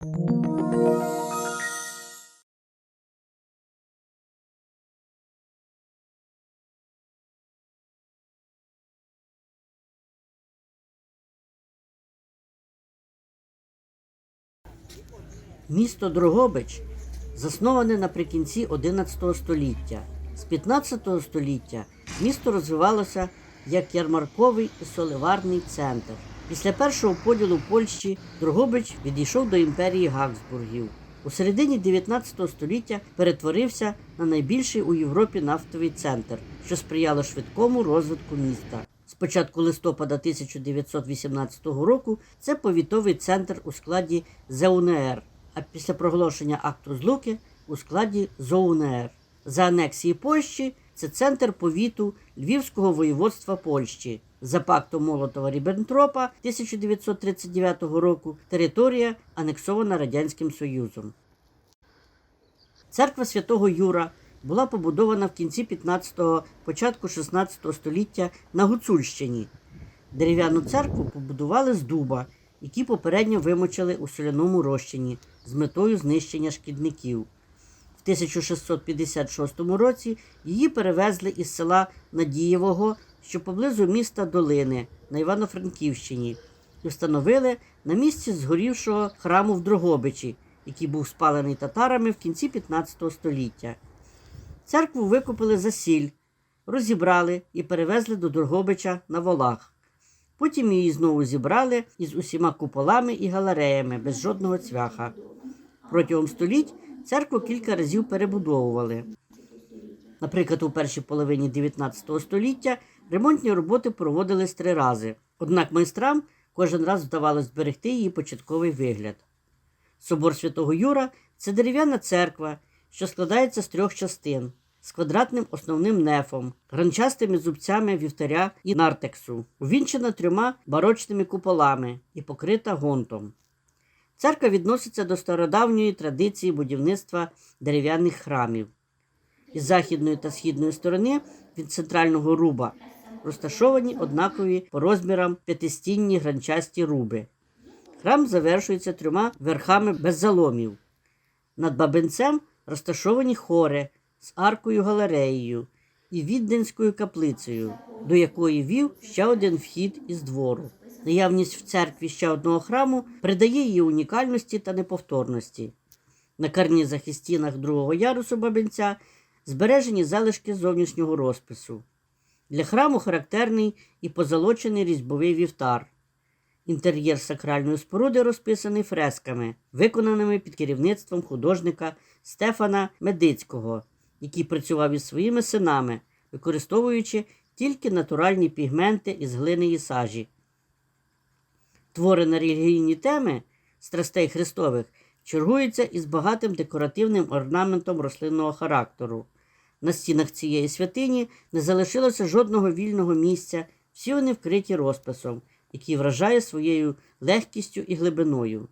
Місто Дрогобич засноване наприкінці 11 століття. З 15 століття місто розвивалося як ярмарковий і соливарний центр. Після першого поділу Польщі Дрогобич відійшов до імперії Габсбургів. У середині 19 століття перетворився на найбільший у Європі нафтовий центр, що сприяло швидкому розвитку міста. З початку листопада 1918 року це повітовий центр у складі ЗУНР, а після проголошення акту злуки у складі ЗОУНР. За анексії Польщі це центр повіту Львівського воєводства Польщі. За пактом Молотова Ріббентропа 1939 року територія анексована Радянським Союзом. Церква святого Юра була побудована в кінці 15-го, початку 16 століття на Гуцульщині. Дерев'яну церкву побудували з дуба, які попередньо вимочили у соляному розчині з метою знищення шкідників. В 1656 році її перевезли із села Надієвого, що поблизу міста Долини на Івано-Франківщині, і встановили на місці згорівшого храму в Дрогобичі, який був спалений татарами в кінці 15 століття. Церкву викупили за сіль, розібрали і перевезли до Дрогобича на волах. Потім її знову зібрали із усіма куполами і галереями без жодного цвяха. Протягом століть церкву кілька разів перебудовували. Наприклад, у першій половині 19 століття ремонтні роботи проводились три рази. Однак майстрам кожен раз вдавалося зберегти її початковий вигляд. Собор святого Юра це дерев'яна церква, що складається з трьох частин з квадратним основним нефом, гранчастими зубцями вівтаря і нартексу, увінчена трьома барочними куполами і покрита гонтом. Церква відноситься до стародавньої традиції будівництва дерев'яних храмів. Із західної та східної сторони від центрального руба розташовані однакові по розмірам п'ятистінні гранчасті руби. Храм завершується трьома верхами без заломів. Над бабинцем розташовані хори з аркою галереєю і відденською каплицею, до якої вів ще один вхід із двору. Наявність в церкві ще одного храму придає її унікальності та неповторності. На карнізах і стінах другого ярусу бабинця збережені залишки зовнішнього розпису. Для храму характерний і позолочений різьбовий вівтар. Інтер'єр сакральної споруди розписаний фресками, виконаними під керівництвом художника Стефана Медицького, який працював із своїми синами, використовуючи тільки натуральні пігменти із глини і сажі. Твори на релігійні теми страстей Христових чергуються із багатим декоративним орнаментом рослинного характеру. На стінах цієї святині не залишилося жодного вільного місця, всі вони вкриті розписом, який вражає своєю легкістю і глибиною.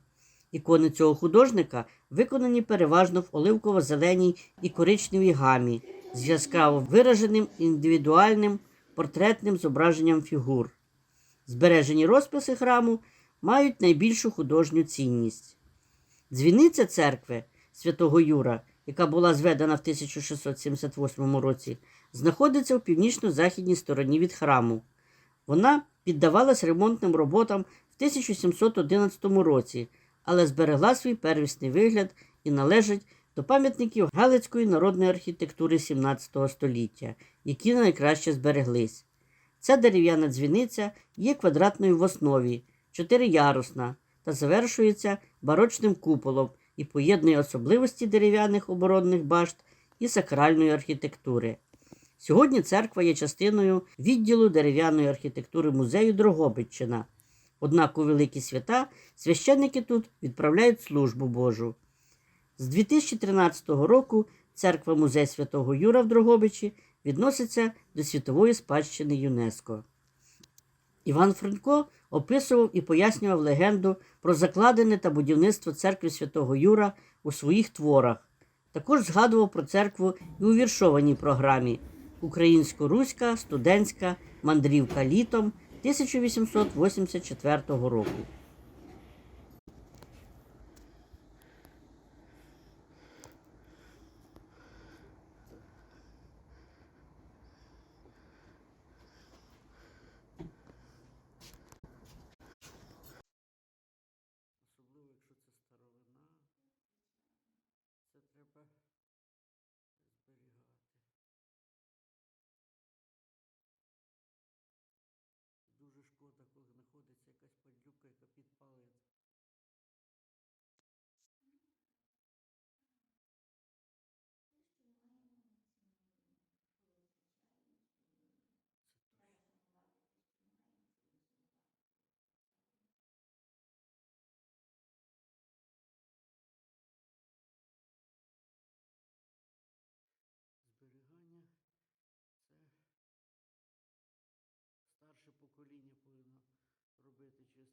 Ікони цього художника виконані переважно в оливково-зеленій і коричневій гамі з яскраво вираженим індивідуальним портретним зображенням фігур. Збережені розписи храму мають найбільшу художню цінність. Дзвіниця церкви святого Юра, яка була зведена в 1678 році, знаходиться у північно-західній стороні від храму. Вона піддавалась ремонтним роботам в 1711 році, але зберегла свій первісний вигляд і належить до пам'ятників Галицької народної архітектури 17 століття, які найкраще збереглись. Ця дерев'яна дзвіниця є квадратною в основі, чотириярусна та завершується барочним куполом і поєднує особливості дерев'яних оборонних башт і сакральної архітектури. Сьогодні церква є частиною відділу дерев'яної архітектури музею Дрогобиччина. Однак у великі свята священники тут відправляють службу Божу. З 2013 року церква музей святого Юра в Дрогобичі відноситься до світової спадщини ЮНЕСКО. Іван Франко описував і пояснював легенду про закладене та будівництво церкви святого Юра у своїх творах. Також згадував про церкву і у віршованій програмі Українсько-Руська студентська мандрівка літом 1884 року.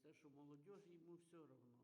Те, що молодь йому все одно.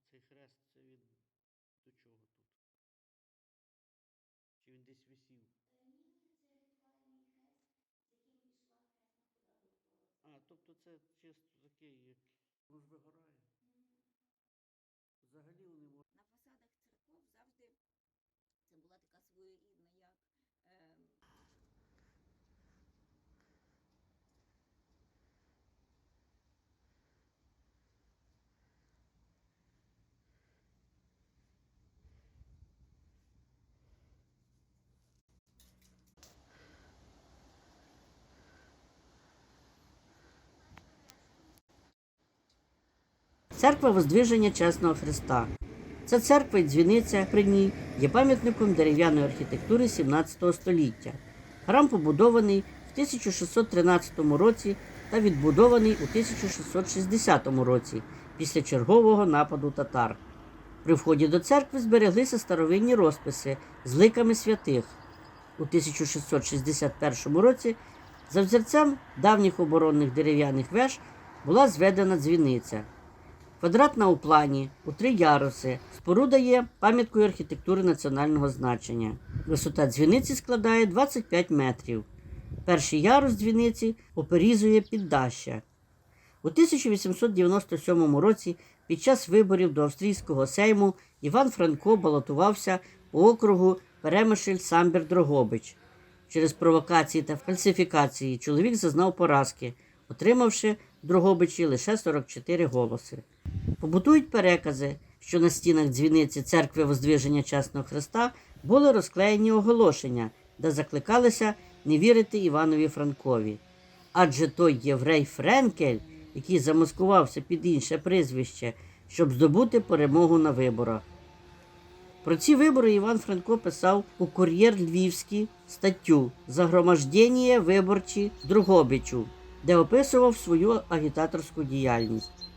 А цей хрест це він до чого тут? Чи він десь висів? А, тобто це чисто такий, як воно ж вигорає. Взагалі вони можуть. На фасадах церков завжди це була така своєрідна, Церква Воздвиження Чесного Христа. Ця церква і дзвіниця при ній є пам'ятником дерев'яної архітектури 17 століття. Храм побудований в 1613 році та відбудований у 1660 році після чергового нападу татар. При вході до церкви збереглися старовинні розписи з ликами святих. У 1661 році за взірцем давніх оборонних дерев'яних веж була зведена дзвіниця. Квадратна у плані, у три яруси. Споруда є пам'яткою архітектури національного значення. Висота дзвіниці складає 25 метрів. Перший ярус дзвіниці оперізує піддаща. У 1897 році під час виборів до австрійського сейму Іван Франко балотувався по округу Перемишль Самбір Дрогобич. Через провокації та фальсифікації чоловік зазнав поразки, отримавши в Дрогобичі лише 44 голоси. Побутують перекази, що на стінах дзвіниці церкви Воздвиження Чесного Христа були розклеєні оголошення, де закликалися не вірити Іванові Франкові. Адже той єврей Френкель, який замаскувався під інше прізвище, щоб здобути перемогу на виборах. Про ці вибори Іван Франко писав у кур'єр Львівський статтю Загромождення виборчі Другобичу, де описував свою агітаторську діяльність.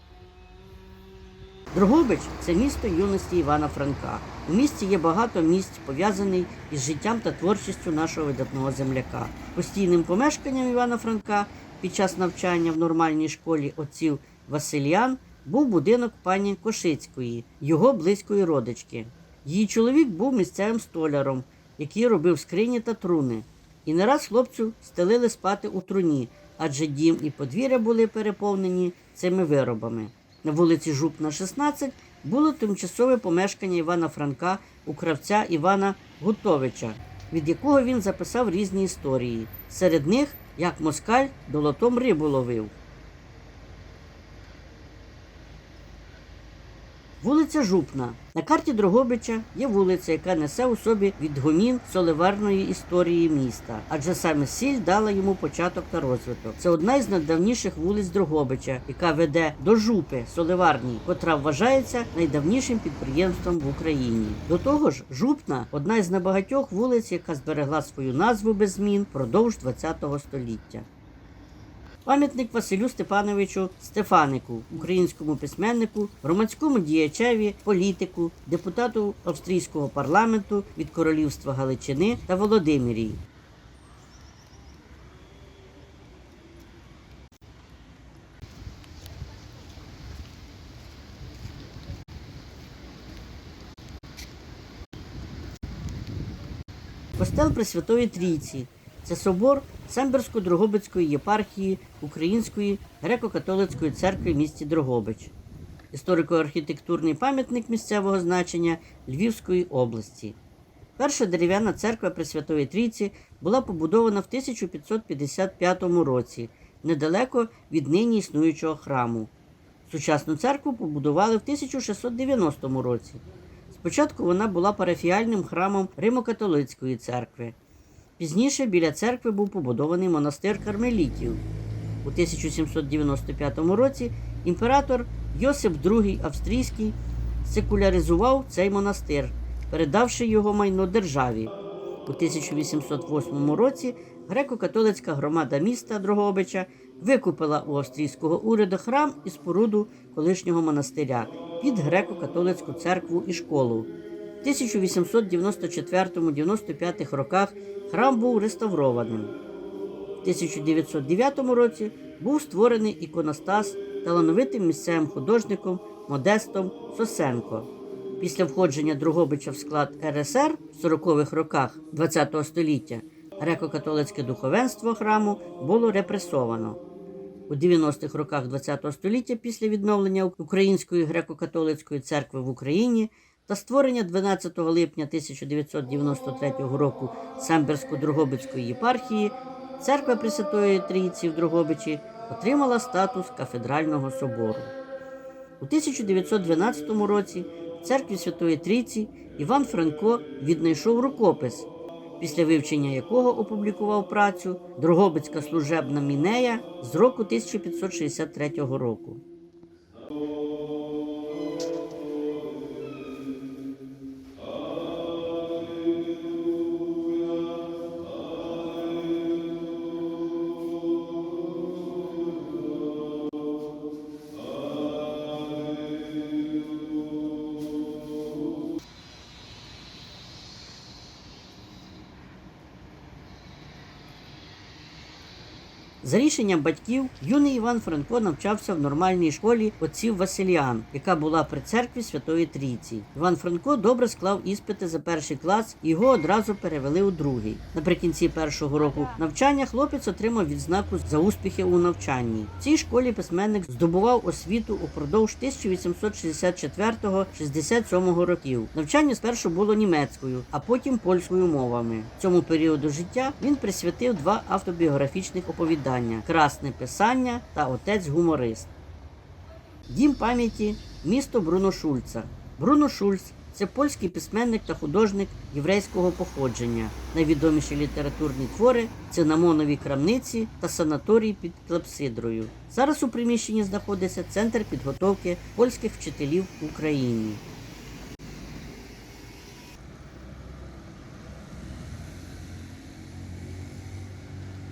Другобич це місто юності Івана Франка. У місті є багато місць, пов'язаних із життям та творчістю нашого видатного земляка. Постійним помешканням Івана Франка під час навчання в нормальній школі отців Васильян був будинок пані Кошицької, його близької родички. Її чоловік був місцевим столяром, який робив скрині та труни. І не раз хлопцю стелили спати у труні, адже дім і подвір'я були переповнені цими виробами. На вулиці Жупна, 16 було тимчасове помешкання Івана Франка у кравця Івана Гутовича, від якого він записав різні історії. Серед них, як москаль долотом рибу ловив. Вулиця Жупна. На карті Дрогобича є вулиця, яка несе у собі відгомін соливарної історії міста, адже саме сіль дала йому початок та розвиток. Це одна із найдавніших вулиць Дрогобича, яка веде до жупи соливарній, котра вважається найдавнішим підприємством в Україні. До того ж, жупна одна із небагатьох вулиць, яка зберегла свою назву без змін впродовж ХХ століття. Пам'ятник Василю Степановичу Стефанику, українському письменнику, громадському діячеві, політику, депутату австрійського парламенту від Королівства Галичини та Володимирії. Костел Пресвятої Трійці. Це собор Семберсько-Дрогобицької єпархії Української греко-католицької церкви в місті Дрогобич. історико-архітектурний пам'ятник місцевого значення Львівської області. Перша дерев'яна церква Пресвятої Трійці була побудована в 1555 році, недалеко від нині існуючого храму. Сучасну церкву побудували в 1690 році. Спочатку вона була парафіальним храмом Римо-католицької церкви. Пізніше біля церкви був побудований монастир кармелітів. У 1795 році імператор Йосип II Австрійський секуляризував цей монастир, передавши його майно державі. У 1808 році греко-католицька громада міста Дрогобича викупила у австрійського уряду храм і споруду колишнього монастиря під греко-католицьку церкву і школу. В 1894-95 роках храм був реставрованим. В 1909 році був створений іконостас талановитим місцевим художником Модестом Сосенко. Після входження Дрогобича в склад РСР в 40-х роках ХХ століття греко-католицьке духовенство храму було репресовано. У 90-х роках ХХ століття після відновлення Української греко-католицької церкви в Україні та створення 12 липня 1993 року Самбірсько-Дрогобицької єпархії церква Пресвятої Трійці в Дрогобичі отримала статус кафедрального собору. У 1912 році в церкві Святої Трійці Іван Франко віднайшов рукопис, після вивчення якого опублікував працю Дрогобицька служебна мінея з року 1563 року. Рішенням батьків, юний Іван Франко навчався в нормальній школі отців Василіан, яка була при церкві Святої Трійці. Іван Франко добре склав іспити за перший клас, і його одразу перевели у другий. Наприкінці першого року навчання хлопець отримав відзнаку за успіхи у навчанні. В цій школі письменник здобував освіту упродовж 1864-67 років. Навчання спершу було німецькою, а потім польською мовами. Цьому періоду життя він присвятив два автобіографічних оповідання Красне писання та Отець гуморист. Дім пам'яті місто Бруно Шульца. Бруно Шульц це польський письменник та художник єврейського походження. Найвідоміші літературні твори це Намонові крамниці та санаторій під Клепсидрою. Зараз у приміщенні знаходиться центр підготовки польських вчителів в Україні.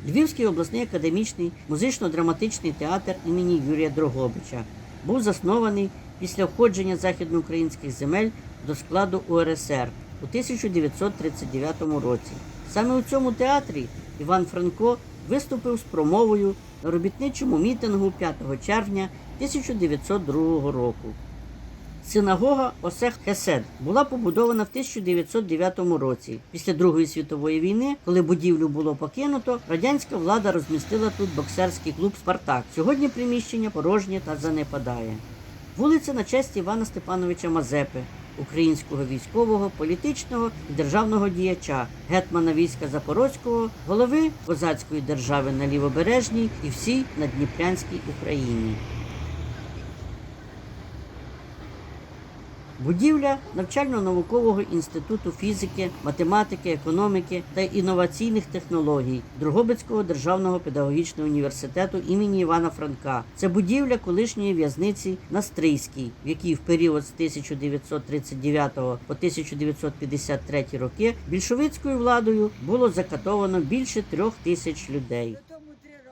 Львівський обласний академічний музично-драматичний театр імені Юрія Дрогобича був заснований після входження західноукраїнських земель до складу УРСР у 1939 році. Саме у цьому театрі Іван Франко виступив з промовою на робітничому мітингу 5 червня 1902 року. Синагога Осех Хесед була побудована в 1909 році. Після Другої світової війни, коли будівлю було покинуто, радянська влада розмістила тут боксерський клуб Спартак. Сьогодні приміщення порожнє та занепадає. Вулиця на честь Івана Степановича Мазепи, українського військового, політичного і державного діяча, гетмана війська Запорозького, голови козацької держави на Лівобережній і всій Надніпрянській Україні. Будівля навчально-наукового інституту фізики, математики, економіки та інноваційних технологій Дрогобицького державного педагогічного університету імені Івана Франка. Це будівля колишньої в'язниці на Стрийській, в якій в період з 1939 по 1953 роки більшовицькою владою було закатовано більше трьох тисяч людей.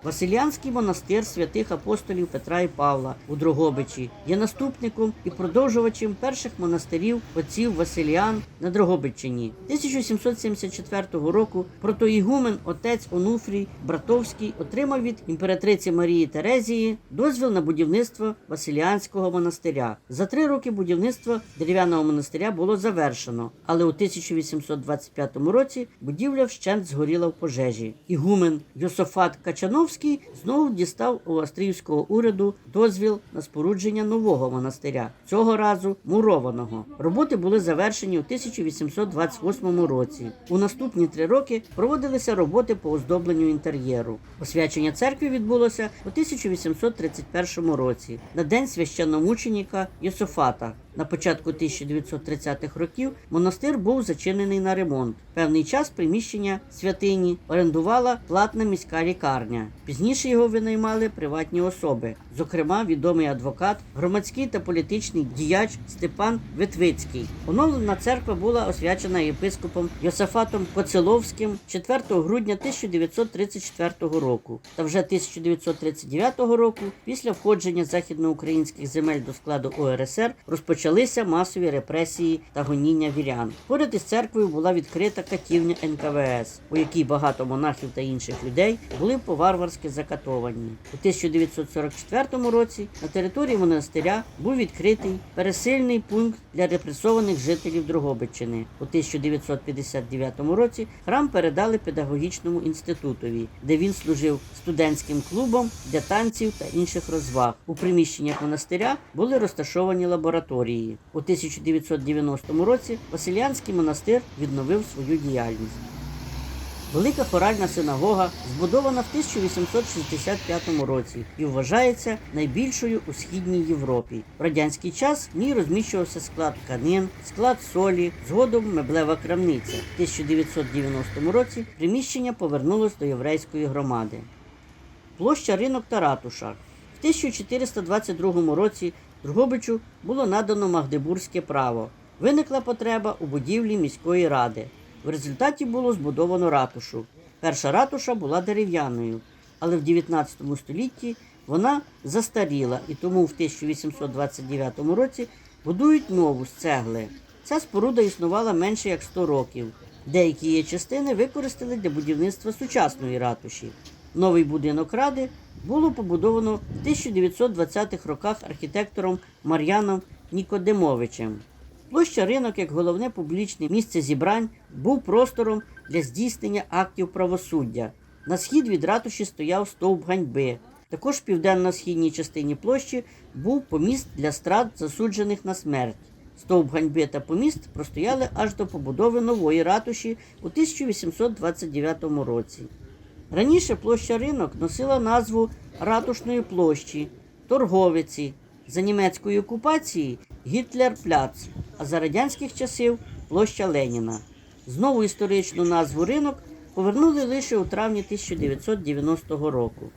Василянський монастир святих апостолів Петра і Павла у Дрогобичі є наступником і продовжувачем перших монастирів отців Василіан на Дрогобичині. 1774 року протоігумен отець Онуфрій Братовський отримав від імператриці Марії Терезії дозвіл на будівництво Василіанського монастиря. За три роки будівництво дерев'яного монастиря було завершено, але у 1825 році будівля вщент згоріла в пожежі. Ігумен Йософат Качановський Коцеловський знову дістав у австрійського уряду дозвіл на спорудження нового монастиря, цього разу мурованого. Роботи були завершені у 1828 році. У наступні три роки проводилися роботи по оздобленню інтер'єру. Освячення церкви відбулося у 1831 році на день священномученика Йосифата. На початку 1930-х років монастир був зачинений на ремонт. Певний час приміщення святині орендувала платна міська лікарня. Пізніше його винаймали приватні особи, зокрема відомий адвокат, громадський та політичний діяч Степан Витвицький. Оновлена церква була освячена єпископом Йосифатом Коцеловським 4 грудня 1934 року. Та вже 1939 року, після входження західноукраїнських земель до складу ОРСР, розпочалися масові репресії та гоніння вірян. Поряд із церквою була відкрита катівня НКВС, у якій багато монахів та інших людей були по-варварськи закатовані. У 1944 році на території монастиря був відкритий пересильний пункт для репресованих жителів Дрогобиччини. У 1959 році храм передали педагогічному інститутові, де він служив студентським клубом для танців та інших розваг. У приміщеннях монастиря були розташовані лабораторії. У 1990 році Василянський монастир відновив свою діяльність. Велика хоральна синагога збудована в 1865 році і вважається найбільшою у східній Європі. В радянський час в ній розміщувався склад тканин, склад солі, згодом меблева крамниця. В 1990 році приміщення повернулось до єврейської громади. Площа ринок та ратуша. В 1422 році Другобичу було надано Магдебурзьке право. Виникла потреба у будівлі міської ради. В результаті було збудовано ратушу. Перша ратуша була дерев'яною, але в 19 столітті вона застаріла і тому в 1829 році будують нову з цегли. Ця споруда існувала менше як 100 років. Деякі її частини використали для будівництва сучасної ратуші. Новий будинок ради було побудовано в 1920-х роках архітектором Мар'яном Нікодемовичем. Площа ринок, як головне публічне місце зібрань, був простором для здійснення актів правосуддя. На схід від ратуші стояв стовп ганьби. Також в південно-східній частині площі був поміст для страт, засуджених на смерть. Стовп ганьби та поміст простояли аж до побудови нової ратуші у 1829 році. Раніше площа ринок носила назву Ратушної площі, торговиці, за німецької окупації Гітлер-Пляц, а за радянських часів площа Леніна. Знову історичну назву ринок повернули лише у травні 1990 року.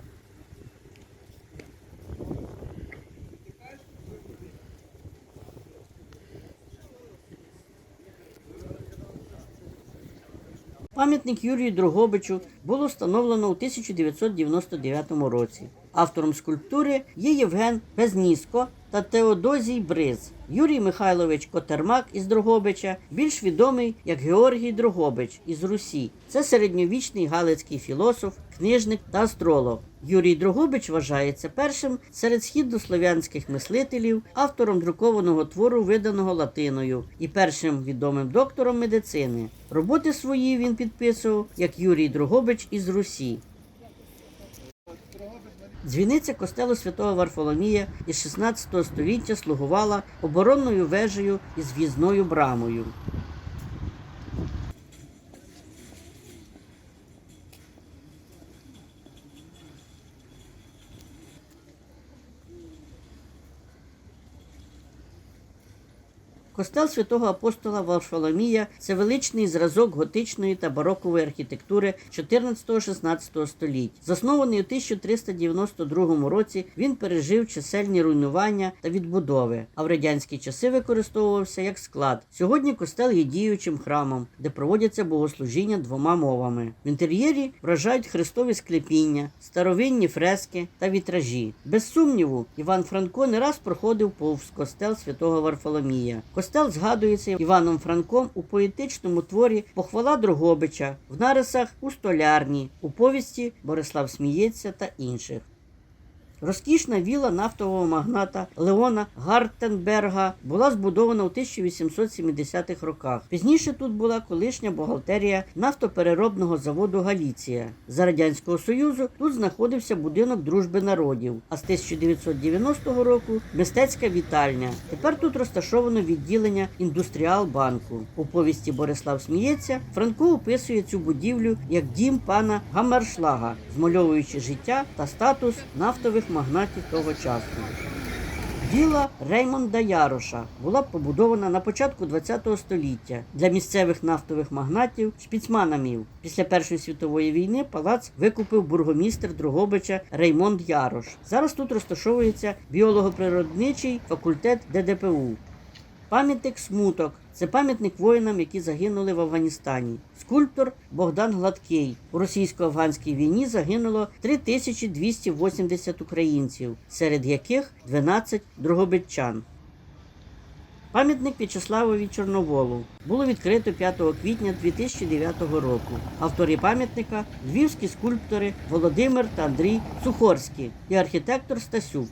Пам'ятник Юрію Дрогобичу було встановлено у 1999 році. Автором скульптури є Євген Безніско та Теодозій Бриз. Юрій Михайлович Котермак із Дрогобича, більш відомий як Георгій Дрогобич із Русі. Це середньовічний галицький філософ, книжник та астролог. Юрій Дрогобич вважається першим серед східнослов'янських мислителів, автором друкованого твору, виданого латиною, і першим відомим доктором медицини. Роботи свої він підписував як Юрій Дрогобич із Русі. Дзвіниця костелу святого Варфоломія із 16 століття слугувала оборонною вежею із в'їзною брамою. Костел святого апостола Варфоломія це величний зразок готичної та барокової архітектури 14-16 століть. Заснований у 1392 році, він пережив чисельні руйнування та відбудови, а в радянські часи використовувався як склад. Сьогодні костел є діючим храмом, де проводяться богослужіння двома мовами. В інтер'єрі вражають хрестові склепіння, старовинні фрески та вітражі. Без сумніву, Іван Франко не раз проходив повз костел святого Варфоломія. Костел згадується Іваном Франком у поетичному творі Похвала Дрогобича, в нарисах у столярні, у повісті Борислав Сміється та інших. Розкішна віла нафтового магната Леона Гартенберга була збудована у 1870-х роках. Пізніше тут була колишня бухгалтерія нафтопереробного заводу Галіція. За радянського союзу тут знаходився будинок дружби народів. А з 1990 року мистецька вітальня. Тепер тут розташовано відділення індустріал-банку. У повісті Борислав сміється. Франко описує цю будівлю як дім пана Гаммершлага, змальовуючи життя та статус нафтових магнатів того часу. Віла Реймонда Яроша була побудована на початку ХХ століття для місцевих нафтових магнатів шпіцманамів. Після Першої світової війни палац викупив бургомістр Другобича Реймонд Ярош. Зараз тут розташовується біолого-природничий факультет ДДПУ. Пам'ятник смуток це пам'ятник воїнам, які загинули в Афганістані. Скульптор Богдан Гладкий. У російсько-афганській війні загинуло 3280 українців, серед яких 12 другобитчан. Пам'ятник В'ячеславові Чорноволу було відкрито 5 квітня 2009 року. Автори пам'ятника львівські скульптори Володимир та Андрій Сухорські і архітектор Стасюк.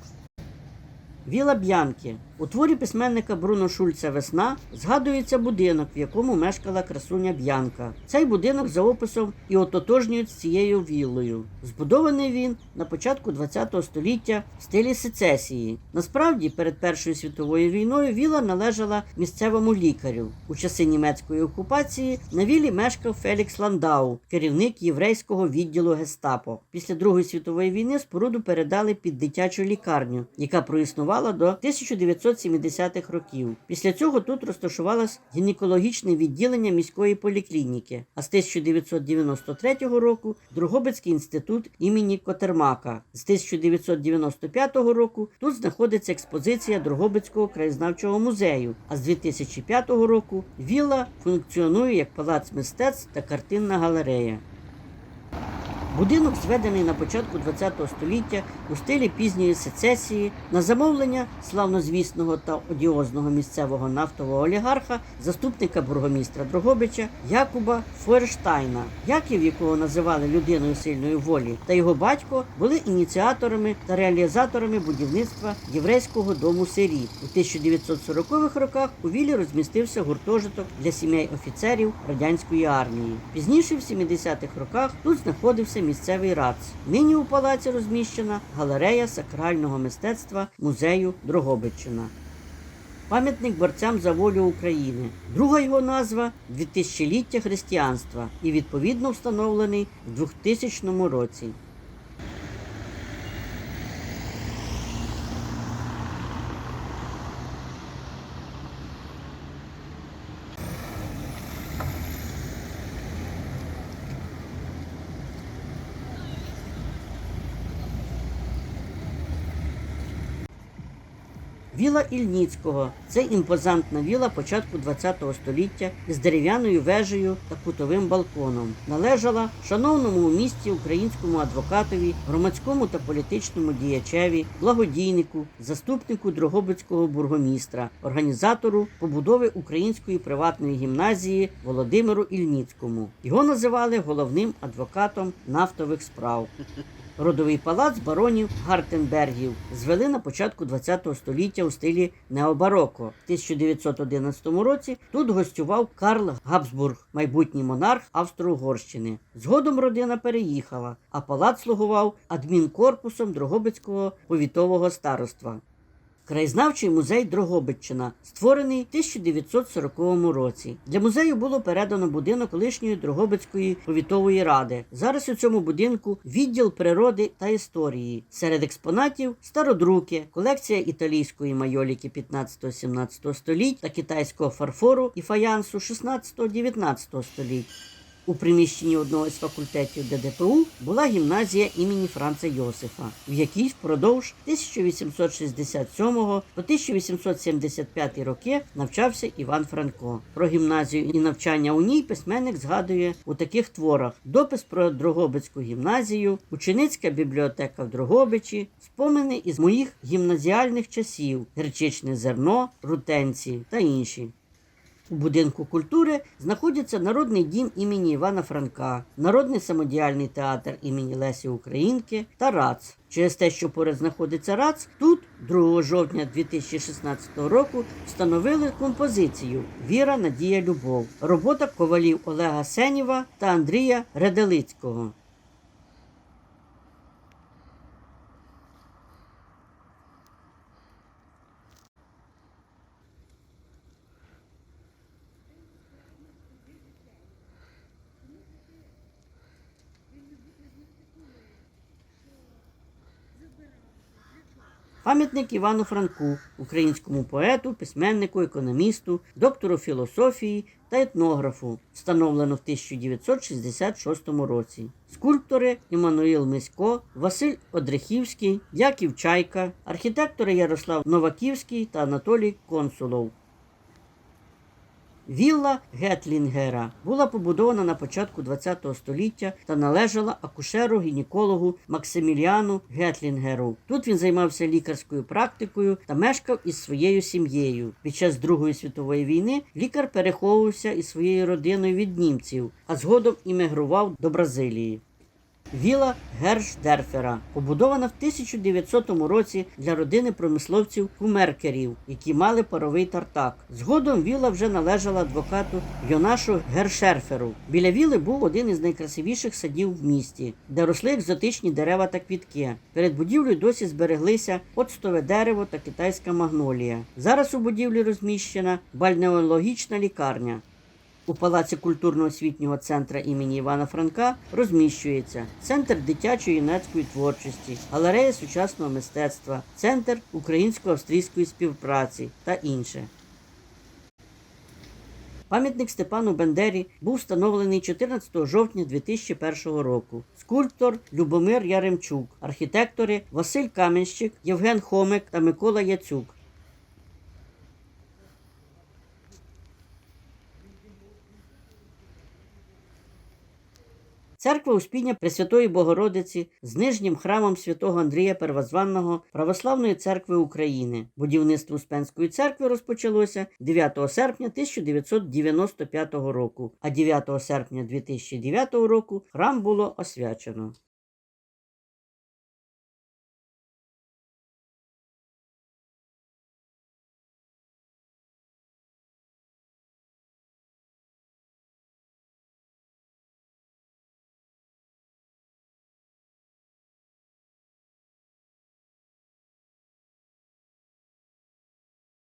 Віла Б'янки. У творі письменника Бруно Шульца Весна згадується будинок, в якому мешкала красуня Б'янка. Цей будинок за описом і ототожнюють з цією віллою. Збудований він на початку ХХ століття в стилі сецесії. Насправді, перед Першою світовою війною віла належала місцевому лікарю. У часи німецької окупації на вілі мешкав Фелікс Ландау, керівник єврейського відділу Гестапо. Після Другої світової війни споруду передали під дитячу лікарню, яка проіснувала до 1970-х років. Після цього тут розташувалось гінекологічне відділення міської поліклініки. А з 1993 року Другобицький інститут імені Котермака. З 1995 року тут знаходиться експозиція Другобицького краєзнавчого музею. А з 2005 року вілла функціонує як палац мистецтв та картинна галерея. Будинок зведений на початку ХХ століття у стилі пізньої сецесії на замовлення славнозвісного та одіозного місцевого нафтового олігарха, заступника бургомістра Дрогобича Якуба Фойерштайна, Яків, якого називали людиною сильної волі, та його батько були ініціаторами та реалізаторами будівництва єврейського дому сиріт. У 1940-х роках у вілі розмістився гуртожиток для сімей офіцерів радянської армії. Пізніше, в 70-х роках, тут знаходився місцевий РАЦ. Нині у палаці розміщена галерея сакрального мистецтва музею Дрогобиччина. Пам'ятник борцям за волю України. Друга його назва 2000-ліття християнства і відповідно встановлений в 2000 році. Віла Ільніцького це імпозантна віла початку ХХ століття з дерев'яною вежею та кутовим балконом. Належала шановному у місті українському адвокатові, громадському та політичному діячеві, благодійнику, заступнику Дрогобицького бургомістра, організатору побудови української приватної гімназії Володимиру Ільніцькому. Його називали головним адвокатом нафтових справ. Родовий палац баронів Гартенбергів звели на початку ХХ століття у стилі необароко. В 1911 році тут гостював Карл Габсбург, майбутній монарх Австро-Угорщини. Згодом родина переїхала, а палац слугував адмінкорпусом Дрогобицького повітового староства. Краєзнавчий музей Дрогобиччина, створений в 1940 році. Для музею було передано будинок колишньої Дрогобицької повітової ради. Зараз у цьому будинку відділ природи та історії. Серед експонатів стародруки, колекція італійської майоліки 15-17 століть та китайського фарфору і фаянсу 16-19 століть. У приміщенні одного із факультетів ДДПУ була гімназія імені Франца Йосифа, в якій впродовж 1867 по 1875 роки навчався Іван Франко. Про гімназію і навчання у ній письменник згадує у таких творах: допис про Дрогобицьку гімназію, ученицька бібліотека в Дрогобичі, спомини із моїх гімназіальних часів, гречичне зерно, рутенці та інші. У будинку культури знаходяться Народний дім імені Івана Франка, Народний самодіяльний театр імені Лесі Українки та РАЦ. Через те, що поряд знаходиться РАЦ, тут 2 жовтня 2016 року встановили композицію Віра, Надія, Любов. Робота ковалів Олега Сенєва та Андрія Ределицького. Пам'ятник Івану Франку, українському поету, письменнику, економісту, доктору філософії та етнографу, встановлено в 1966 році. Скульптори Іммануїл Мисько, Василь Одрехівський, Яків Чайка, архітектори Ярослав Новаківський та Анатолій Консулов. Вілла Гетлінгера була побудована на початку ХХ століття та належала акушеру-гінекологу Максиміліану Гетлінгеру. Тут він займався лікарською практикою та мешкав із своєю сім'єю. Під час Другої світової війни лікар переховувався із своєю родиною від німців, а згодом іммігрував до Бразилії. Віла Гершдерфера побудована в 1900 році для родини промисловців кумеркерів, які мали паровий тартак. Згодом віла вже належала адвокату Йонашу Гершерферу. Біля віли був один із найкрасивіших садів в місті, де росли екзотичні дерева та квітки. Перед будівлею досі збереглися оцтове дерево та китайська магнолія. Зараз у будівлі розміщена бальнеологічна лікарня. У Палаці культурно-освітнього центру імені Івана Франка розміщується Центр дитячої юнацької творчості, галерея сучасного мистецтва, Центр українсько-австрійської співпраці та інше. Пам'ятник Степану Бендері був встановлений 14 жовтня 2001 року. Скульптор Любомир Яремчук, архітектори Василь Каменщик, Євген Хомик та Микола Яцюк. Церква Успіння Пресвятої Богородиці з нижнім храмом святого Андрія Первозванного Православної церкви України. Будівництво Успенської церкви розпочалося 9 серпня 1995 року, а 9 серпня 2009 року храм було освячено.